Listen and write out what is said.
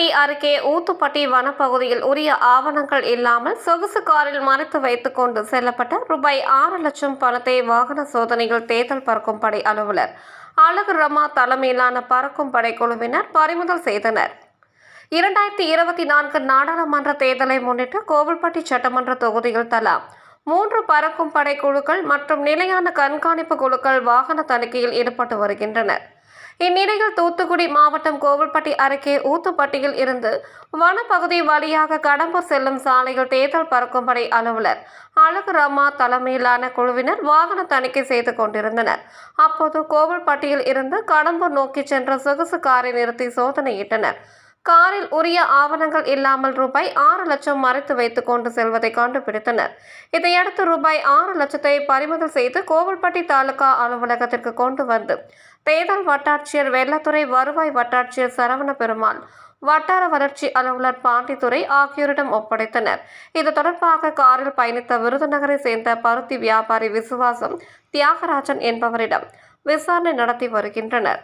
அருகே ஊத்துப்பட்டி வனப்பகுதியில் உரிய ஆவணங்கள் இல்லாமல் சொகுசு காரில் மறைத்து வைத்துக் கொண்டு செல்லப்பட்ட ரூபாய் ஆறு லட்சம் பணத்தை வாகன சோதனையில் தேர்தல் பறக்கும் படை அலுவலர் அழகு ரமா தலைமையிலான பறக்கும் படை குழுவினர் பறிமுதல் செய்தனர். இரண்டாயிரத்தி இருபத்தி நான்கு நாடாளுமன்ற தேர்தலை முன்னிட்டு கோவில்பட்டி சட்டமன்ற தொகுதியில் தலா மூன்று பறக்கும் படை குழுக்கள் மற்றும் நிலையான கண்காணிப்பு குழுக்கள் வாகன தணிக்கையில் ஈடுபட்டு வருகின்றனர். இந்நிலையில் தூத்துக்குடி மாவட்டம் கோவில்பட்டி அருகே ஊத்துப்பட்டியில் இருந்து வனப்பகுதி வழியாக கடம்பூர் செல்லும் சாலையில் தேர்தல் பறக்கும்படை அலுவலர் அழகு ரமா தலைமையிலான குழுவினர் வாகன தணிக்கை செய்து கொண்டிருந்தனர். அப்போது கோவில்பட்டியில் இருந்து கடம்பூர் நோக்கி சென்ற சொகுசு காரை நிறுத்தி சோதனையிட்டனர். காரில் உரிய ஆவணங்கள் இல்லாமல் ரூபாய் ஆறு லட்சம் மறைத்து வைத்துக் கொண்டு செல்வதை கண்டுபிடித்தனர். இதையடுத்து ரூபாய் ஆறு லட்சத்தை பறிமுதல் செய்து கோவில்பட்டி தாலுகா அலுவலகத்திற்கு கொண்டு வந்து தேர்தல் வட்டாட்சியர் வெள்ளத்துறை வருவாய் வட்டாட்சியர் சரவண பெருமாள் வட்டார வளர்ச்சி அலுவலர் பாண்டித்துறை ஆகியோரிடம் ஒப்படைத்தனர். இது தொடர்பாக காரில் பயணித்த விருதுநகரை சேர்ந்த பருத்தி வியாபாரி விசுவாசம் தியாகராஜன் என்பவரிடம் விசாரணை நடத்தி வருகின்றனர்.